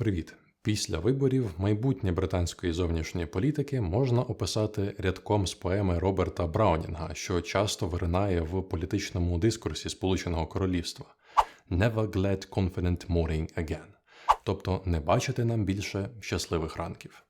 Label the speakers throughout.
Speaker 1: Привіт! Після виборів майбутнє британської зовнішньої політики можна описати рядком з поеми Роберта Браунінга, що часто виринає в політичному дискурсі Сполученого Королівства Never glad confident morning again, тобто не бачити нам більше щасливих ранків.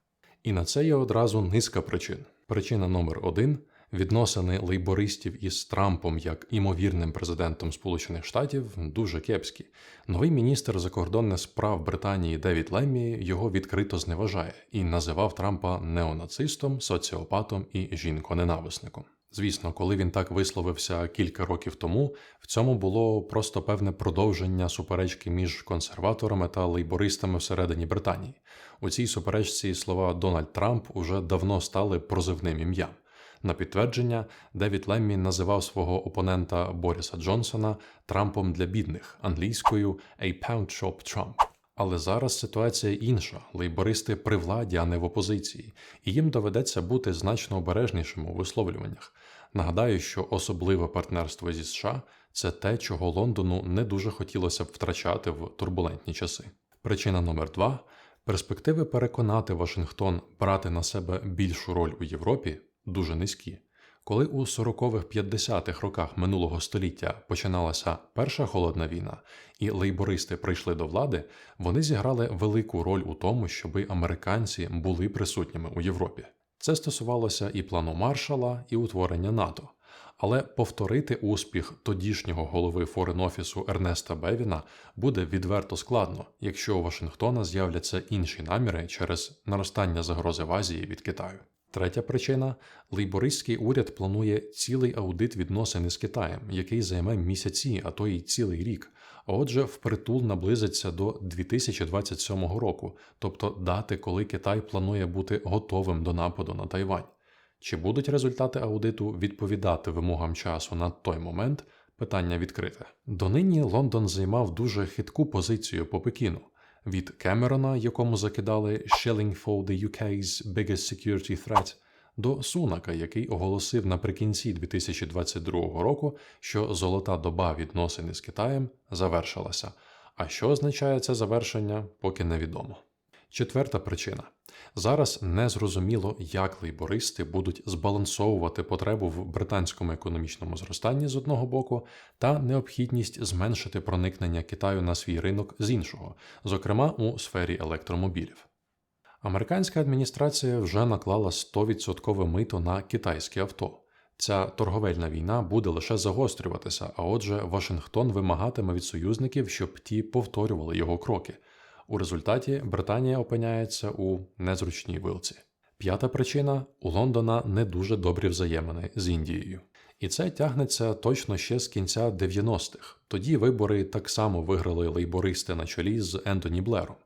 Speaker 1: І на це є одразу низка причин. Причина номер один відносини лейбористів із Трампом як імовірним президентом Сполучених Штатів дуже кепські. Новий міністр закордонних справ Британії Девід Леммі його відкрито зневажає і називав Трампа неонацистом, соціопатом і жінконенависником. Звісно, коли він так висловився кілька років тому, в цьому було просто певне продовження суперечки між консерваторами та лейбористами всередині Британії. У цій суперечці слова Дональд Трамп уже давно стали прозивним ім'ям. На підтвердження, Девід Леммі називав свого опонента Боріса Джонсона Трампом для бідних англійською «a pound shop Trump». Але зараз ситуація інша. Лейбористи при владі, а не в опозиції, і їм доведеться бути значно обережнішим у висловлюваннях. Нагадаю, що особливе партнерство зі США це те, чого Лондону не дуже хотілося б втрачати в турбулентні часи. Причина номер два перспективи переконати Вашингтон брати на себе більшу роль у Європі дуже низькі. Коли у 40-х-50-х роках минулого століття починалася Перша холодна війна, і лейбористи прийшли до влади, вони зіграли велику роль у тому, щоби американці були присутніми у Європі. Це стосувалося і плану маршала, і утворення НАТО. Але повторити успіх тодішнього голови форен-офісу Ернеста Бевіна буде відверто складно, якщо у Вашингтона з'являться інші наміри через наростання загрози в Азії від Китаю. Третя причина лейбористський уряд планує цілий аудит відносин з Китаєм, який займе місяці, а то й цілий рік. Отже, впритул наблизиться до 2027 року, тобто дати, коли Китай планує бути готовим до нападу на Тайвань. Чи будуть результати аудиту відповідати вимогам часу на той момент? Питання відкрите. Донині Лондон займав дуже хитку позицію по Пекіну від Кемерона, якому закидали «Shilling for the UK's biggest security threat», до Сунака, який оголосив наприкінці 2022 року, що золота доба відносин із Китаєм завершилася. А що означає це завершення, поки невідомо. Четверта причина зараз не зрозуміло, як лейбористи будуть збалансовувати потребу в британському економічному зростанні з одного боку та необхідність зменшити проникнення Китаю на свій ринок з іншого, зокрема у сфері електромобілів. Американська адміністрація вже наклала 100% мито на китайське авто. Ця торговельна війна буде лише загострюватися, а отже, Вашингтон вимагатиме від союзників, щоб ті повторювали його кроки. У результаті Британія опиняється у незручній вилці. П'ята причина у Лондона не дуже добрі взаємини з Індією. І це тягнеться точно ще з кінця 90-х. Тоді вибори так само виграли лейбористи на чолі з Ентоні Блером.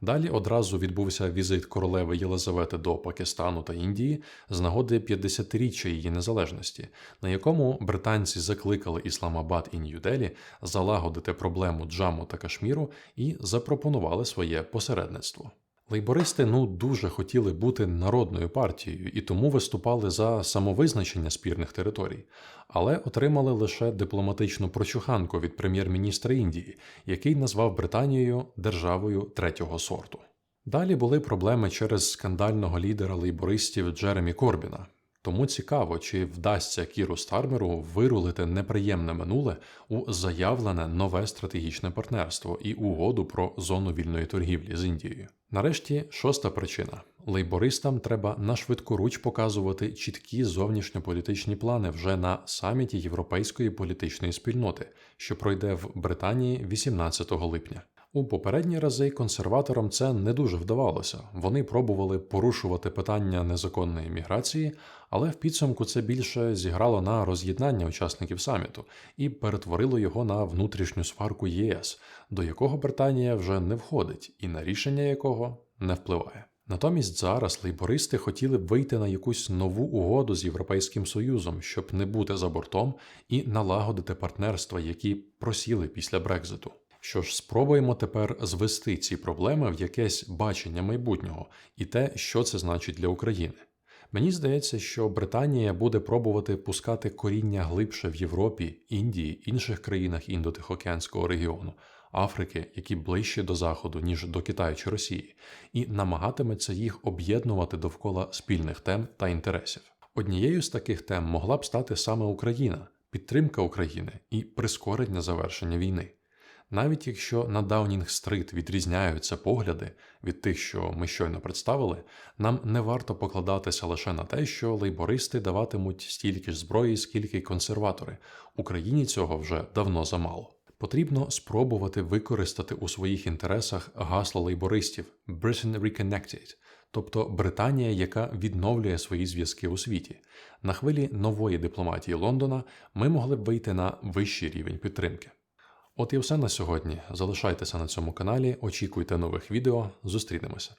Speaker 1: Далі одразу відбувся візит королеви Єлизавети до Пакистану та Індії з нагоди 50-річчя її незалежності, на якому британці закликали Ісламабад і Нью-Делі залагодити проблему Джаму та Кашміру і запропонували своє посередництво. Лейбористи ну дуже хотіли бути народною партією і тому виступали за самовизначення спірних територій, але отримали лише дипломатичну прочуханку від прем'єр-міністра Індії, який назвав Британією державою третього сорту. Далі були проблеми через скандального лідера лейбористів Джеремі Корбіна. Тому цікаво, чи вдасться Кіру Стармеру вирулити неприємне минуле у заявлене нове стратегічне партнерство і угоду про зону вільної торгівлі з Індією. Нарешті шоста причина: лейбористам треба на швидкоруч показувати чіткі зовнішньополітичні плани вже на саміті Європейської політичної спільноти, що пройде в Британії 18 липня. У попередні рази консерваторам це не дуже вдавалося. Вони пробували порушувати питання незаконної міграції, але в підсумку це більше зіграло на роз'єднання учасників саміту і перетворило його на внутрішню сварку ЄС, до якого Британія вже не входить, і на рішення якого не впливає. Натомість зараз лейбористи хотіли б вийти на якусь нову угоду з Європейським Союзом, щоб не бути за бортом і налагодити партнерства, які просіли після Брекзиту. Що ж, спробуємо тепер звести ці проблеми в якесь бачення майбутнього і те, що це значить для України. Мені здається, що Британія буде пробувати пускати коріння глибше в Європі, Індії, інших країнах індотихоокеанського регіону, Африки, які ближчі до Заходу, ніж до Китаю чи Росії, і намагатиметься їх об'єднувати довкола спільних тем та інтересів. Однією з таких тем могла б стати саме Україна, підтримка України і прискорення завершення війни. Навіть якщо на Даунінг-стрит відрізняються погляди від тих, що ми щойно представили, нам не варто покладатися лише на те, що лейбористи даватимуть стільки ж зброї, скільки й консерватори. Україні цього вже давно замало. Потрібно спробувати використати у своїх інтересах гасло лейбористів Britain Reconnected, тобто Британія, яка відновлює свої зв'язки у світі. На хвилі нової дипломатії Лондона ми могли б вийти на вищий рівень підтримки. От і все на сьогодні. Залишайтеся на цьому каналі, очікуйте нових відео. Зустрінемося.